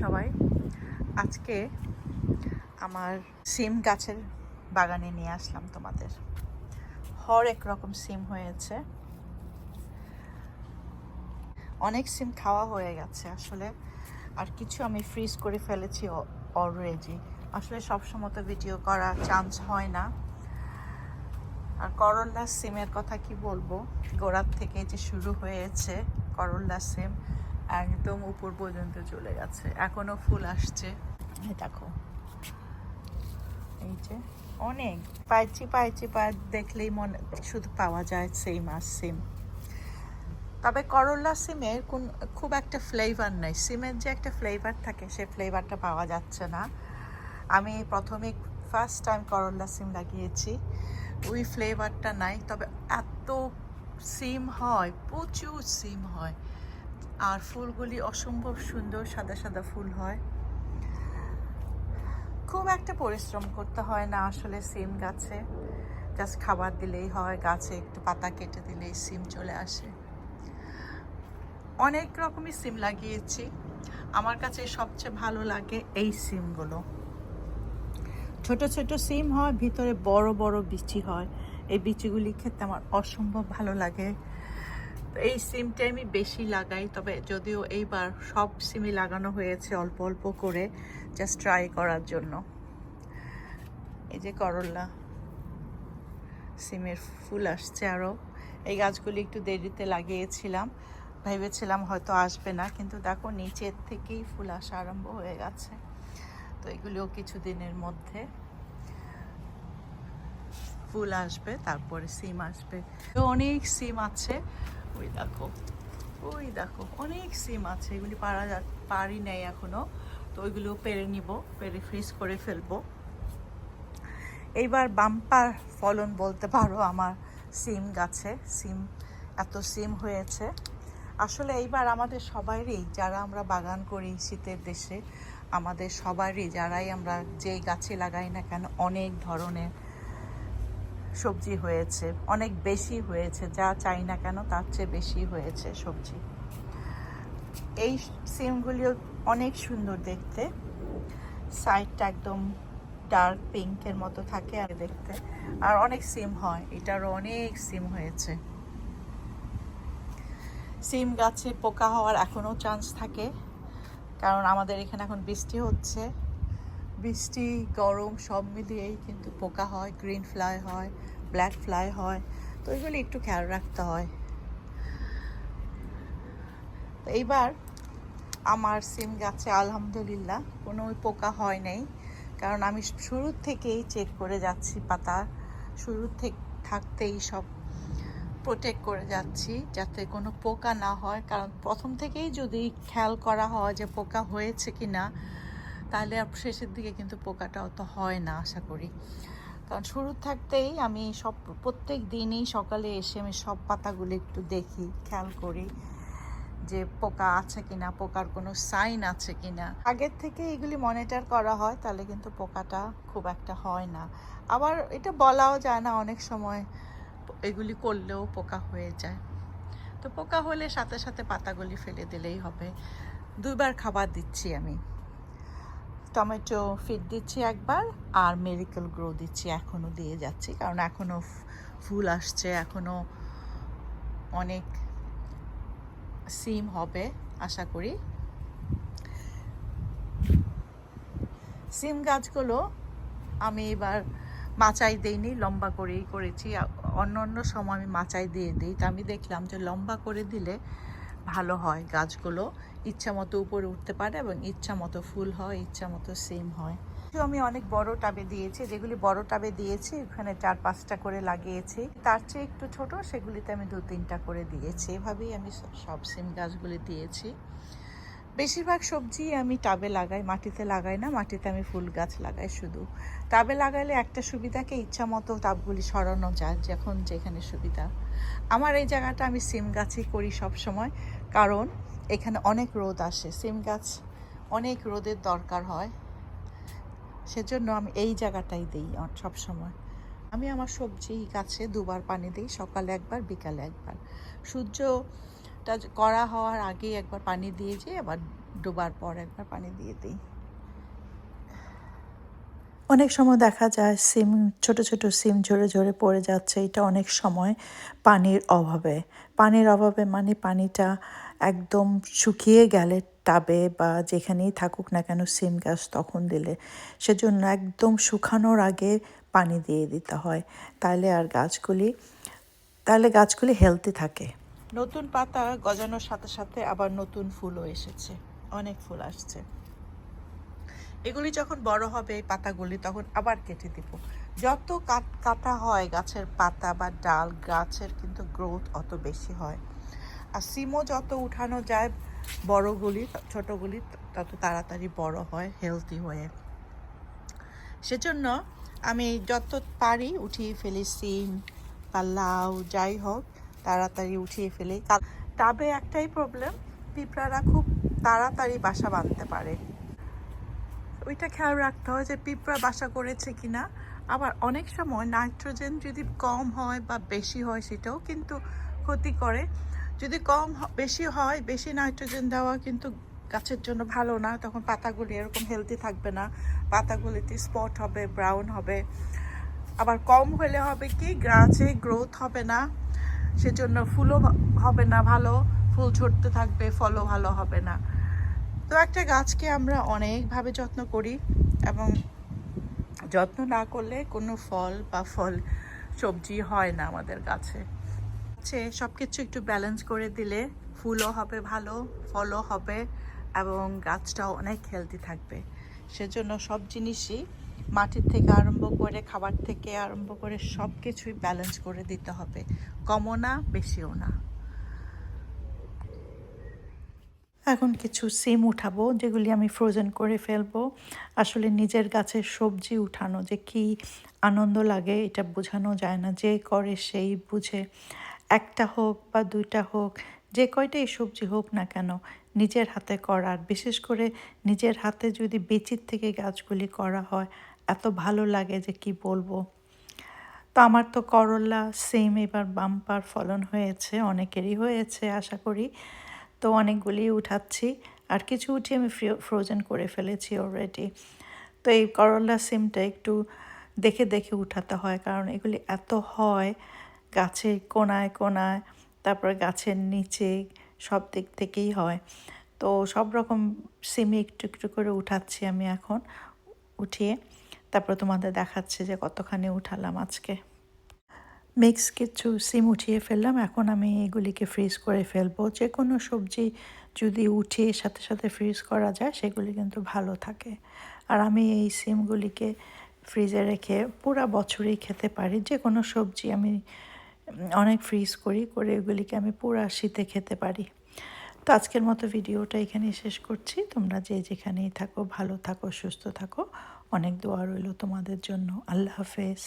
সবাই। আজকে আমার সিম গাছের বাগানে নিয়ে আসলাম তোমাদের। হরেক রকম সিম হয়েছে। অনেক সিম খাওয়া হয়ে গেছে আসলে। আর কিছু আমি ফ্রিজ করে ফেলেছি অলরেডি আসলে সবসময় তো ভিডিও করার চান্স হয় না। আর করল্লা সিমের কথা কি বলব? গোড়ার থেকে যে শুরু হয়েছে করল্লা সিম একদম উপর পর্যন্ত চলে গেছে। এখনও ফুল আসছে। দেখো। এই যে অনেক। পাইচি পাইচি, পা দেখলেই মনে, শুধু পাওয়া যায় সেম আর সিম তবে করল্লা সিমের কোন, খুব একটা ফ্লেভার নেই। সিমের যে একটা ফ্লেভার থাকে, সে ফ্লেভারটা পাওয়া যাচ্ছে না। আমি প্রথমে ফার্স্ট টাইম করল্লা সিম লাগিয়েছি। ওই ফ্লেভারটা নাই। তবে এত সিম হয়, প্রচুর সিম হয়। আর ফুলগুলি অসম্ভব সুন্দর, সাদা সাদা ফুল হয়। খুব একটা পরিশ্রম করতে হয় না আসলে সিম গাছে। জাস্ট খাবার দিলেই হয়, গাছে একটু পাতা কেটে দিলেই সিম চলে আসে। অনেক রকমই সিম লাগিয়েছি। আমার কাছে সবচেয়ে ভালো লাগে এই সিমগুলো। ছোট ছোট সিম হয়, ভিতরে বড় বড় বিচি হয়। এই বিচিগুলি খেতে আমার অসম্ভব ভালো লাগে। এই সিমটা আমি বেশি লাগাই, তবে যদিও এইবার সব সিমই লাগানো হয়েছে অল্প অল্প করে জাস্ট ট্রাই করার জন্য। এই যে করল্লা সিমের ফুল আসছে আরও এই গাছগুলি একটু দেরিতে লাগিয়েছিলাম, ভেবেছিলাম হয়তো আসবে না, কিন্তু দেখো নিচের থেকেই ফুল আসা আরম্ভ হয়ে গেছে। তো এগুলিও কিছু দিনের মধ্যে ফুল আসবে, তারপরে সিম আসবে। তো অনেক সিম আছে ওই দেখো ওই দেখো, অনেক সিম আছে, এগুলি পারা যা, পারি নেই এখনও তো ওইগুলো পেরে নিব, পেরে ফ্রিজ করে ফেলব। এইবার বাম্পার ফলন বলতে পারো আমার সিম গাছে, সিম, এত সিম হয়েছে। আসলে এইবার আমাদের সবারই যারা আমরা বাগান করি শীতের দেশে, আমাদের সবারই, যারাই আমরা যেই গাছে লাগাই না কেন, অনেক ধরনের সবজি হয়েছে, অনেক বেশি হয়েছে, যা চাই না কেন তার চেয়ে বেশি হয়েছে সবজি। এই সিমগুলিও অনেক সুন্দর দেখতে। সাইডটা একদম ডার্ক পিঙ্কের মতো থাকে আর দেখতে। আর অনেক সিম হয়, এটারও অনেক সিম হয়েছে। সিম গাছে পোকা হওয়ার এখনও চান্স থাকে, কারণ আমাদের এখানে এখন বৃষ্টি হচ্ছে। বৃষ্টি, গরম সব মিলিয়েই কিন্তু পোকা হয় গ্রিন ফ্লাই হয় ব্ল্যাক ফ্লাই হয়। তো এগুলি একটু খেয়াল রাখতে হয়। তো এইবার আমার সিম গাছে, আলহামদুলিল্লাহ। কোনো পোকা হয় নাই। কারণ আমি শুরুর থেকেই চেক করে যাচ্ছি পাতা। শুরুর থেকে থাকতেই সব প্রোটেক্ট করে যাচ্ছি যাতে কোনো পোকা না হয়। কারণ প্রথম থেকেই যদি খেয়াল করা হয় যে পোকা হয়েছে কি না তাহলে শেষের দিকে কিন্তু পোকাটা অত হয় না, আশা করি। কারণ শুরু থাকতেই আমি সব, প্রত্যেক দিনই সকালে এসে আমি সব পাতাগুলো একটু দেখি, খেয়াল করি যে পোকা আছে কিনা, পোকার কোনো সাইন আছে কিনা। আগের থেকে এগুলি মনিটর করা হয়, তাহলে কিন্তু পোকাটা খুব একটা হয় না। আবার এটা বলাও যায় না, অনেক সময় এগুলি করলেও পোকা হয়ে যায়। তো পোকা হলে সাথে সাথে পাতাগুলি ফেলে দিলেই হবে। দুইবার খাবার দিচ্ছি আমি। টমেটো ফিট দিচ্ছি একবার আর মেরিকেল গ্রো দিচ্ছি এখনও দিয়ে যাচ্ছি। কারণ এখনও ফুল আসছে এখনও অনেক সিম হবে, আশা করি। সিম গাছগুলো আমি এবার মাচাই দেইনি, লম্বা করেই করেছি। অন্য অন্য সময় আমি মাচাই দিয়ে দিই। তা আমি দেখলাম যে লম্বা করে দিলে ভালো হয়, গাছগুলো ইচ্ছা মতো উপরে উঠতে পারে এবং ইচ্ছা মতো ফুল হয়, ইচ্ছা মতো সেম হয়। আমি অনেক বড় টাবে দিয়েছি, যেগুলি বড় টাবে দিয়েছি ওখানে চার পাঁচটা করে লাগিয়েছি। তার চেয়ে একটু ছোট, সেগুলিতে আমি দু তিনটা করে দিয়েছি। এভাবেই আমি সব সিম গাছগুলি দিয়েছি। বেশিরভাগ সবজি আমি টাবে লাগাই, মাটিতে লাগাই না, মাটিতে আমি ফুল গাছ লাগাই শুধু। টাবে লাগাইলে একটা সুবিধাকে ইচ্ছা মতো টাবগুলি সরানো যায়, যখন যেখানে সুবিধা। আমার এই জায়গাটা আমি সিম গাছই করি সব সময় কারণ এখানে অনেক রোদ আসে, সিম গাছ অনেক রোদের দরকার হয়। সেজন্য আমি এই জায়গাটাই দিই সব সময় আমি আমার সবজি গাছে দুবার পানি দিই, সকালে একবার, বিকালে একবার। সূর্যটা করা হওয়ার আগেই একবার পানি দিয়ে যাই আবার ডোবার পর একবার পানি দিয়ে দিই। অনেক সময় দেখা যায় সিম, ছোট ছোট সিম ঝরে ঝরে পড়ে যাচ্ছে, এটা অনেক সময় পানির অভাবে। পানির অভাবে মানে পানিটা একদম শুকিয়ে গেলে টাবে বা যেখানেই থাকুক না কেন সিম গাছ তখন দিলে সেজন্য একদম শুকানোর আগে পানি দিয়ে দিতে হয়। তাহলে আর গাছগুলি তাহলে গাছগুলি হেলদি থাকে। নতুন পাতা গজানোর সাথে সাথে আবার নতুন ফুলও এসেছে। অনেক ফুল আসছে। এগুলি যখন বড় হবে এই পাতাগুলি তখন আবার কেটে দিব। যত কাট- হয় গাছের পাতা বা ডাল, গাছের কিন্তু গ্রোথ অত বেশি হয়। আর সিমও যত উঠানো যায় বড়গুলি ছোটগুলি তত তাড়াতাড়ি বড় হয় হেলদি হয়ে। সেজন্য আমি যত পারি উঠিয়ে ফেলি সিম বা লাউ যাই হোক, তাড়াতাড়ি উঠিয়ে ফেলি। টাবে একটাই প্রবলেম পিঁপড়ারা খুব তাড়াতাড়ি বাসা বাঁধতে পারে। ওইটা খেয়াল রাখতে হয় যে পিঁপড়া বাসা করেছে কিনা। আবার অনেক সময় নাইট্রোজেন যদি কম হয় বা বেশি হয় সেটাও কিন্তু ক্ষতি করে। যদি কম বেশি হয়, বেশি নাইট্রোজেন দেওয়া কিন্তু গাছের জন্য ভালো না। তখন পাতাগুলি এরকম হেলদি থাকবে না। পাতাগুলিতে স্পট হবে ব্রাউন হবে। আবার কম হলে হবে কি, গাছে গ্রোথ হবে না। সেজন্য ফুলও হবে না ভালো, ফুল ঝরতে থাকবে, ফলও ভালো হবে না। তো একটা গাছকে আমরা অনেকভাবে যত্ন করি এবং যত্ন না করলে কোনো ফল বা ফল সবজি হয় না আমাদের গাছে। গাছে সব কিছু একটু ব্যালেন্স করে দিলে ফুলও হবে ভালো, ফলও হবে এবং গাছটাও অনেক হেলদি থাকবে। সেজন্য সব জিনিসই মাটির থেকে আরম্ভ করে খাবার থেকে আরম্ভ করে সব কিছুই ব্যালেন্স করে দিতে হবে। কমও না, বেশিও না। এখন কিছু সিম উঠাবো, যেগুলি আমি ফ্রোজেন করে ফেলব। আসলে নিজের গাছের সবজি উঠানো যে কি আনন্দ লাগে, এটা বোঝানো যায় না। যে করে সেই বুঝে একটা হোক বা দুইটা হোক, যে কয়টাই সবজি হোক না কেন, নিজের হাতে করার, বিশেষ করে নিজের হাতে যদি বেচির থেকে গাছগুলি করা হয়, এত ভালো লাগে যে কি বলব। তো আমার তো করলা সেম এবার বাম্পার ফলন হয়েছে, অনেকেরই হয়েছে, আশা করি। তো অনেকগুলি উঠাচ্ছি, আর কিছু উঠিয়ে আমি ফ্রোজেন করে ফেলেছি অলরেডি তো এই করলা সিমটা একটু দেখে দেখে উঠাতে হয়, কারণ এগুলি এত হয় গাছের কোনায় কোনায়, তারপরে গাছের নিচে সব দিক থেকেই হয়। তো সব রকম সিমই একটু একটু করে উঠাচ্ছি আমি এখন উঠিয়ে। তারপর তোমাদের দেখাচ্ছে যে কতখানি উঠালাম আজকে। মিক্স কিছু সিম উঠিয়ে ফেললাম, এখন আমি এগুলিকে ফ্রিজ করে ফেলব। যে কোনো সবজি যদি উঠিয়ে সাথে সাথে ফ্রিজ করা যায়, সেগুলি কিন্তু ভালো থাকে। আর আমি এই সিমগুলিকে ফ্রিজে রেখে পুরা বছরই খেতে পারি। যে কোনো সবজি আমি অনেক ফ্রিজ করি, করে এগুলিকে আমি পুরা শীতে খেতে পারি। তো আজকের মতো ভিডিওটা এখানেই শেষ করছি। তোমরা যে যেখানেই থাকো, ভালো থাকো, সুস্থ থাকো। অনেক দোয়া রইল তোমাদের জন্য। আল্লাহ হাফেজ।